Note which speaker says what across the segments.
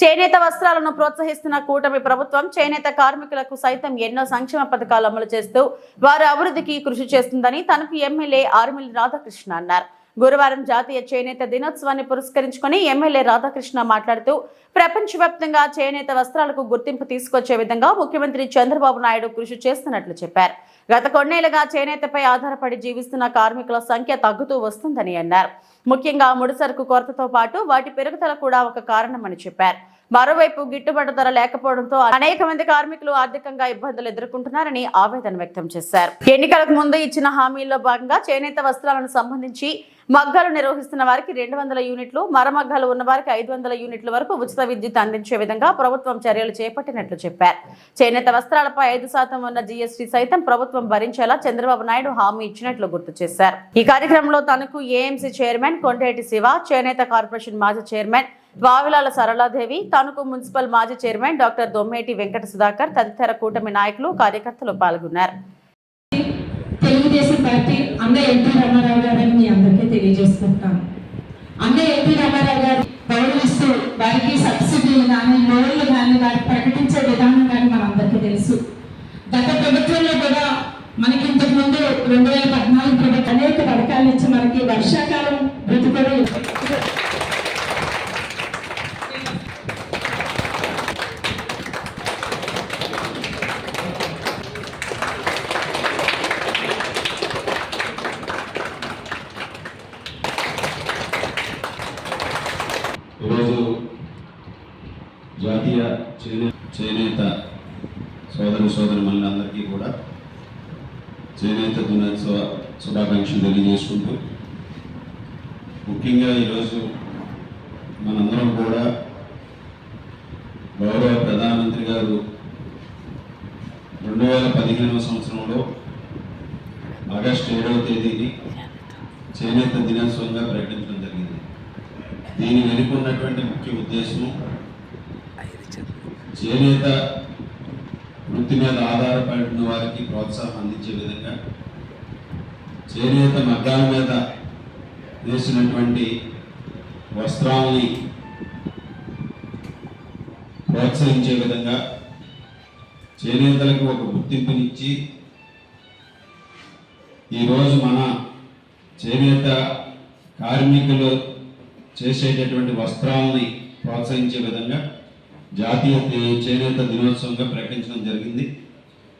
Speaker 1: చేనేత వస్త్రాలను ప్రోత్సహిస్తున్న కూటమి ప్రభుత్వం చేనేత కార్మికులకు సైతం ఎన్నో సంక్షేమ పథకాలు అమలు చేస్తూ వారి అభివృద్ధికి కృషి చేస్తుందని తనకు ఎమ్మెల్యే ఆర్మిల్ రాధాకృష్ణ అన్నారు. గురువారం జాతీయ చేనేత దినోత్సవాన్ని పురస్కరించుకొని ఎమ్మెల్యే రాధాకృష్ణ మాట్లాడుతూ ప్రపంచవ్యాప్తంగా చేనేత వస్త్రాలకు గుర్తింపు తీసుకొచ్చే విధంగా ముఖ్యమంత్రి చంద్రబాబు నాయుడు కృషి చేస్తున్నట్లు చెప్పారు. గత కొన్నేళ్ళుగా చేనేతపై ఆధారపడి జీవిస్తున్న కార్మికుల సంఖ్య తగ్గుతూ వస్తుందని అన్నారు. ముఖ్యంగా ముడిసరుకు కొరతతో పాటు వాటి పెరుగుదల కూడా ఒక కారణమని చెప్పారు. మరోవైపు గిట్టుబాటు ధర లేకపోవడంతో అనేక మంది కార్మికులు ఆర్థికంగా ఇబ్బందులు ఎదుర్కొంటున్నారని ఆవేదన వ్యక్తం చేశారు. ఎన్నికలకు ముందు ఇచ్చిన హామీల్లో భాగంగా చేనేత వస్త్రాలను సంబంధించి మగ్గాలు నిర్వహిస్తున్న వారికి రెండు వందల యూనిట్లు మరమగ్గాలు ఉన్న వారికి ఐదు వందల యూనిట్ల వరకు ఉచిత విద్యుత్ అందించే విధంగా ప్రభుత్వం చర్యలు చేపట్టినట్లు చెప్పారు. చేనేత వస్త్రాలపై ఐదు శాతం ఉన్న జీఎస్టీ సైతం ప్రభుత్వం భరించేలా చంద్రబాబు నాయుడు హామీ ఇచ్చినట్లు గుర్తు చేశారు. ఈ కార్యక్రమంలో తనకు ఏఎంసీ చైర్మన్ కొండేటి శివ చేనేత కార్పొరేషన్ మాజీ చైర్మన్ వావిలాల సరళాదేవి తణుకు మున్సిపల్ మాజీ చైర్మన్ డాక్టర్ దొమ్మేటి వెంకట సుధాకర్ తదితర కూటమి నాయకులు కార్యకర్తలు పాల్గొన్నారు.
Speaker 2: తెలుగుదేశం పార్టీ అన్న ఎన్టీ రామారావు గారని మీ అందరికీ తెలియజేసుకుంటాను. అన్న ఎన్టీ రామారావు గారు పౌరులు వారికి సబ్సిడీ కానీ లోన్లు కానీ వారికి ప్రకటించే విధానం కానీ మనందరికీ తెలుసు. గత ప్రభుత్వంలో కూడా మనకి ఇంతకుముందు రెండు వేల పద్నాలుగు ప్రభుత్వం అనేక పథకాలు ఇచ్చి మనకి వర్షాకాలం బ్రతుకుడు
Speaker 3: ఈరోజు జాతీయ చేనే చేనేత సోదరు సోదరి మనందరికీ కూడా చేనేత దినోత్సవ శుభాకాంక్షలు తెలియజేసుకుంటూ ముఖ్యంగా ఈరోజు మనందరం కూడా గౌరవ ప్రధానమంత్రి గారు రెండు వేల పదిహేనవ సంవత్సరంలో ఆగస్టు ఏడవ తేదీని చేనేత దినోత్సవంగా ప్రకటించడం జరిగింది. దీని వెనుక ఉన్నటువంటి ముఖ్య ఉద్దేశం చేనేత వృత్తి మీద ఆధారపడిన వారికి ప్రోత్సాహం అందించే విధంగా చేనేత మగ్గాల మీద వేసినటువంటి వస్త్రాలని ప్రోత్సహించే విధంగా చేనేతలకు ఒక గుర్తింపునిచ్చి ఈరోజు మన చేనేత కార్మికులు చేసేటటువంటి వస్త్రాలని ప్రోత్సహించే విధంగా జాతీయ చేనేత దినోత్సవంగా ప్రకటించడం జరిగింది.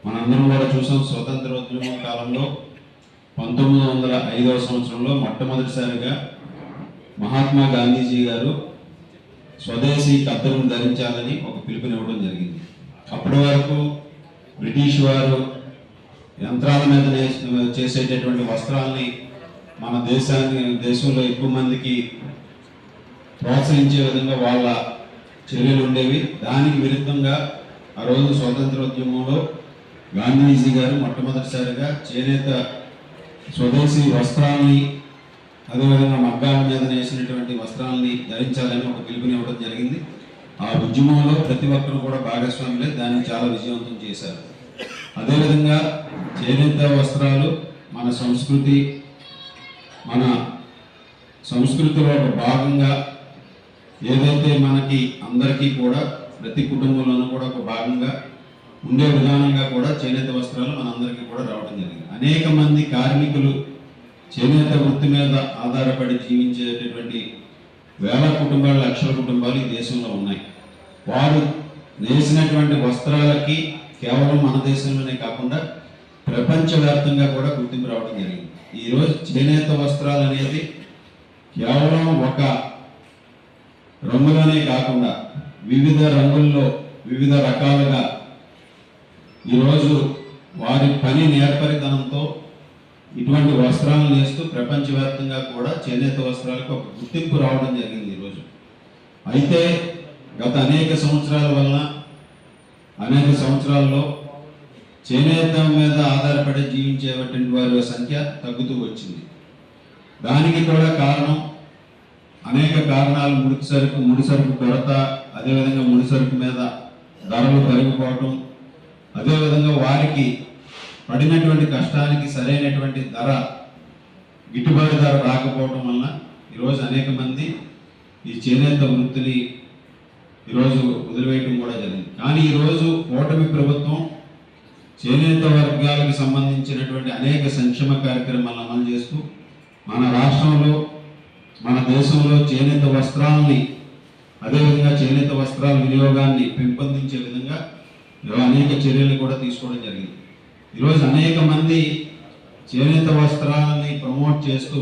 Speaker 3: మనందరం కూడా చూసాం స్వతంత్రోద్యమ కాలంలో పంతొమ్మిది వందల ఐదవ సంవత్సరంలో మొట్టమొదటిసారిగా మహాత్మా గాంధీజీ గారు స్వదేశీ కత్తెలను ధరించాలని ఒక పిలుపునివ్వడం జరిగింది. అప్పటి వరకు బ్రిటిష్ వారు యంత్రాల మీద చేసేటటువంటి వస్త్రాల్ని మన దేశాన్ని దేశంలో ఎక్కువ మందికి ప్రోత్సహించే విధంగా వాళ్ళ చర్యలు ఉండేవి దానికి విరుద్ధంగా ఆ రోజు స్వాతంత్రోద్యమంలో గాంధీజీ గారు మొట్టమొదటిసారిగా చేనేత స్వదేశీ వస్త్రాల్ని అదేవిధంగా మగ్గాల మీద నేసినటువంటి వస్త్రాలని ధరించాలని ఒక పిలుపునివ్వడం జరిగింది. ఆ ఉద్యమంలో ప్రతి ఒక్కరు కూడా భాగస్వాములే. దాన్ని చాలా విజయవంతం చేశారు. అదేవిధంగా చేనేత వస్త్రాలు మన సంస్కృతి మన సంస్కృతిలో ఒక భాగంగా ఏదైతే మనకి అందరికీ కూడా ప్రతి కుటుంబంలోనూ కూడా ఒక భాగంగా ఉండే విధానంగా కూడా చేనేత వస్త్రాలు మనందరికీ కూడా రావడం జరిగింది. అనేక మంది కార్మికులు చేనేత వృత్తి మీద ఆధారపడి జీవించేటటువంటి వేల కుటుంబాలు లక్షల కుటుంబాలు ఈ దేశంలో ఉన్నాయి. వారు నేసినటువంటి వస్త్రాలకి కేవలం మన దేశంలోనే కాకుండా ప్రపంచవ్యాప్తంగా కూడా గుర్తింపు రావడం జరిగింది. ఈరోజు చేనేత వస్త్రాలు అనేది కేవలం ఒక రంగులోనే కాకుండా వివిధ రంగుల్లో వివిధ రకాలుగా ఈరోజు వారి పని నేర్పరితనంతో ఇటువంటి వస్త్రాలను నేస్తూ ప్రపంచవ్యాప్తంగా కూడా చేనేత వస్త్రాలకు ఒక గుర్తింపు రావడం జరిగింది ఈరోజు. అయితే గత అనేక సంవత్సరాల వలన అనేక సంవత్సరాల్లో చేనేత మీద ఆధారపడి జీవించేటువంటి వారి సంఖ్య తగ్గుతూ వచ్చింది. దానికి కూడా కారణం అనేక కారణాలు ముడి సరుకు ముడి సరుకు కొరత అదేవిధంగా ముడి సరుకు మీద ధరలు పెరిగిపోవటం అదేవిధంగా వారికి పడినటువంటి కష్టానికి సరైనటువంటి ధర గిట్టుబాటు ధర రాకపోవడం వలన ఈరోజు అనేక మంది ఈ చేనేత వృత్తిని ఈరోజు వదిలివేయడం కూడా జరిగింది. కానీ ఈరోజు కూటమి ప్రభుత్వం చేనేత వర్గాలకు సంబంధించినటువంటి అనేక సంక్షేమ కార్యక్రమాలను అమలు చేస్తూ మన రాష్ట్రంలో మన దేశంలో చేనేత వస్త్రాలని అదేవిధంగా చేనేత వస్త్రాల వినియోగాన్ని పెంపొందించే విధంగా అనేక చర్యలు కూడా తీసుకోవడం జరిగింది. ఈరోజు అనేక మంది చేనేత వస్త్రాలని ప్రమోట్ చేస్తూ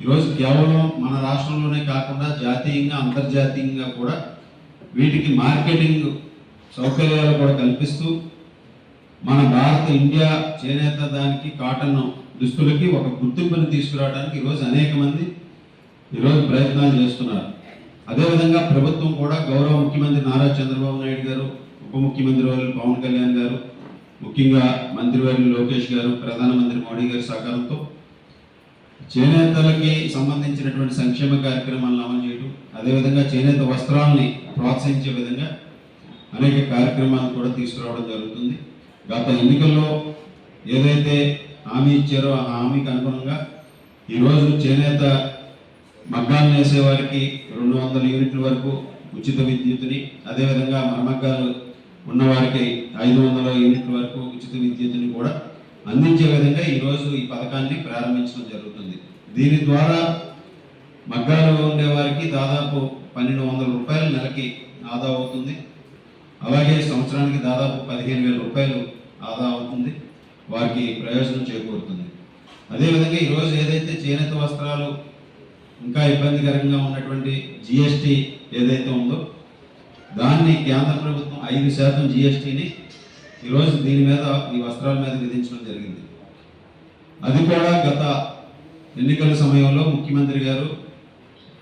Speaker 3: ఈరోజు కేవలం మన రాష్ట్రంలోనే కాకుండా జాతీయంగా అంతర్జాతీయంగా కూడా వీటికి మార్కెటింగ్ సౌకర్యాలు కూడా కల్పిస్తూ మన భారత ఇండియా చేనేత దానికి కాటన్ దుస్తులకి ఒక గుర్తింపుని తీసుకురావడానికి ఈరోజు అనేక మంది ఈరోజు ప్రయత్నాలు చేస్తున్నారు. అదేవిధంగా ప్రభుత్వం కూడా గౌరవ ముఖ్యమంత్రి నారా చంద్రబాబు నాయుడు గారు ఉప ముఖ్యమంత్రి వారు పవన్ కళ్యాణ్ గారు ముఖ్యంగా మంత్రివర్యులు లోకేష్ గారు ప్రధానమంత్రి మోడీ గారి సహకారంతో చేనేతలకి సంబంధించినటువంటి సంక్షేమ కార్యక్రమాలను అమలు చేయడం అదేవిధంగా చేనేత వస్త్రాలని ప్రోత్సహించే విధంగా అనేక కార్యక్రమాలు కూడా తీసుకురావడం జరుగుతుంది. గత ఎన్నికల్లో ఏదైతే హామీ ఇచ్చారో ఆ హామీకి అనుగుణంగా ఈరోజు చేనేత మగ్గాలు వేసేవారికి రెండు వందల యూనిట్ల వరకు ఉచిత విద్యుత్తుని అదేవిధంగా మరమగ్గాలు ఉన్నవారికి ఐదు వందల యూనిట్ల వరకు ఉచిత విద్యుత్ని కూడా అందించే విధంగా ఈరోజు ఈ పథకాన్ని ప్రారంభించడం జరుగుతుంది. దీని ద్వారా మగ్గాలు ఉండే వారికి దాదాపు పన్నెండు వందల రూపాయలు నెలకి ఆదా అవుతుంది. అలాగే సంవత్సరానికి దాదాపు పదిహేను వేల రూపాయలు ఆదా అవుతుంది. వారికి ప్రయోజనం చేకూరుతుంది. అదేవిధంగా ఈరోజు ఏదైతే చేనేత వస్త్రాలు ఇంకా ఇబ్బందికరంగా ఉన్నటువంటి జిఎస్టీ ఏదైతే ఉందో దాన్ని కేంద్ర ప్రభుత్వం ఐదు శాతం జిఎస్టీని ఈరోజు దీని మీద ఈ వస్త్రాల మీద విధించడం జరిగింది. అది కూడా గత ఎన్నికల సమయంలో ముఖ్యమంత్రి గారు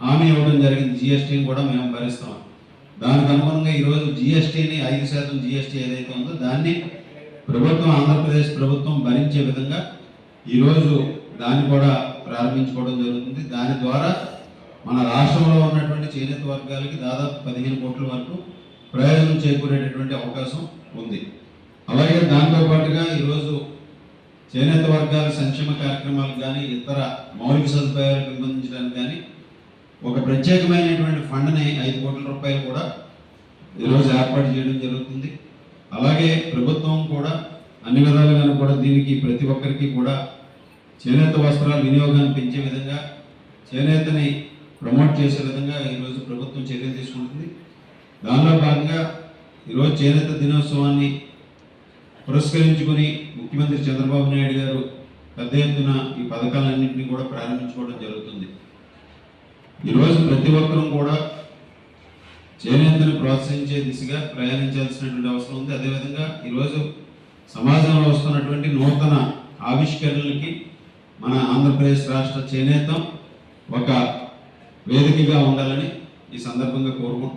Speaker 3: హామీ ఇవ్వడం జరిగింది. జిఎస్టీని కూడా మేము భరిస్తాం. దానికి అనుగుణంగా ఈరోజు జిఎస్టీని ఐదు శాతం జిఎస్టీ ఏదైతే ఉందో దాన్ని ప్రభుత్వం ఆంధ్రప్రదేశ్ ప్రభుత్వం భరించే విధంగా ఈరోజు దాన్ని కూడా ప్రారంభించుకోవడం జరుగుతుంది. దాని ద్వారా మన రాష్ట్రంలో ఉన్నటువంటి చేనేత వర్గాలకి దాదాపు పదిహేను కోట్ల వరకు ప్రయోజనం చేకూరేటటువంటి అవకాశం ఉంది. అలాగే దాంతో పాటుగా ఈరోజు చేనేత వర్గాల సంక్షేమ కార్యక్రమాలకు కానీ ఇతర మౌలిక సదుపాయాలు పెంపొందించడానికి కానీ ఒక ప్రత్యేకమైనటువంటి ఫండ్ని ఐదు కోట్ల రూపాయలు కూడా ఈరోజు ఏర్పాటు చేయడం జరుగుతుంది. అలాగే ప్రభుత్వం కూడా అన్ని విధాలుగాను కూడా దీనికి ప్రతి ఒక్కరికి కూడా చేనేత వస్త్రాల వినియోగాన్ని పెంచే విధంగా చేనేతని ప్రమోట్ చేసే విధంగా ఈరోజు ప్రభుత్వం చర్యలు తీసుకుంటుంది. దానిలో భాగంగా ఈరోజు చేనేత దినోత్సవాన్ని పురస్కరించుకొని ముఖ్యమంత్రి చంద్రబాబు నాయుడు గారు పెద్ద ఎత్తున ఈ పథకాలన్నింటినీ కూడా ప్రారంభించుకోవడం జరుగుతుంది. ఈరోజు ప్రతి ఒక్కరూ కూడా చేనేతను ప్రోత్సహించే దిశగా ప్రయాణించాల్సినటువంటి అవసరం ఉంది. అదేవిధంగా ఈరోజు సమాజంలో వస్తున్నటువంటి నూతన ఆవిష్కరణలకి మన ఆంధ్రప్రదేశ్ రాష్ట్ర చేనేత ఒక వేదికగా ఉండాలని ఈ సందర్భంగా కోరుకుంటున్నాను.